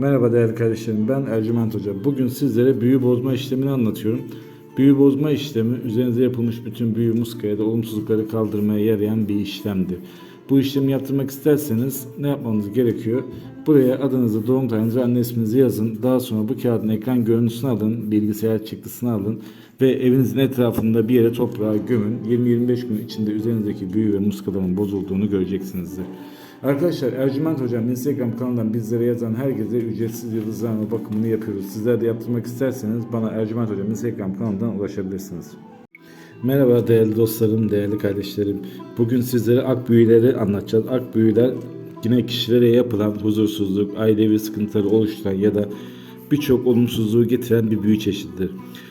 Merhaba değerli kardeşlerim ben Ercüment Hoca. Bugün sizlere büyü bozma işlemini anlatıyorum. Büyü bozma işlemi üzerinize yapılmış bütün büyü muska ya da olumsuzlukları kaldırmaya yarayan bir işlemdir. Bu işlemi yaptırmak isterseniz ne yapmanız gerekiyor? Buraya adınızı, doğum tarihinizi ve anne isminizi yazın. Daha sonra bu kağıdın ekran görüntüsünü alın, bilgisayar çıktısını alın ve evinizin etrafında bir yere toprağa gömün. 20-25 gün içinde üzerinizdeki büyü ve muskaların bozulduğunu göreceksinizdir. Arkadaşlar Ercüment Hocam Instagram kanalından bizlere yazan herkese ücretsiz yıldızlarma bakımını yapıyoruz. Sizler de yaptırmak isterseniz bana Ercüment Hocam Instagram kanalından ulaşabilirsiniz. Merhaba değerli dostlarım, değerli kardeşlerim. Bugün sizlere ak büyüleri anlatacağız. Ak büyüler yine kişilere yapılan huzursuzluk, ailevi sıkıntıları oluşturan ya da birçok olumsuzluğu getiren bir büyü çeşididir.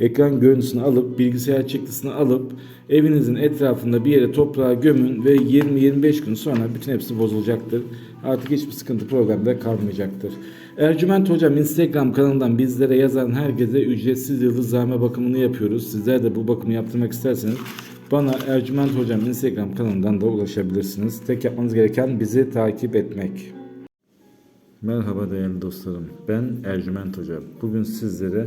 ekran görüntüsünü alıp bilgisayar çıktısını alıp evinizin etrafında bir yere toprağa gömün ve 20-25 gün sonra bütün hepsi bozulacaktır. Artık hiçbir sıkıntı problemde kalmayacaktır. Ercüment Hocam Instagram kanalından bizlere yazan herkese ücretsiz yıldızlame bakımını yapıyoruz. Sizler de bu bakımı yaptırmak isterseniz bana Ercüment Hocam Instagram kanalından da ulaşabilirsiniz. Tek yapmanız gereken bizi takip etmek. Merhaba değerli dostlarım. Ben Ercüment Hoca. Bugün sizlere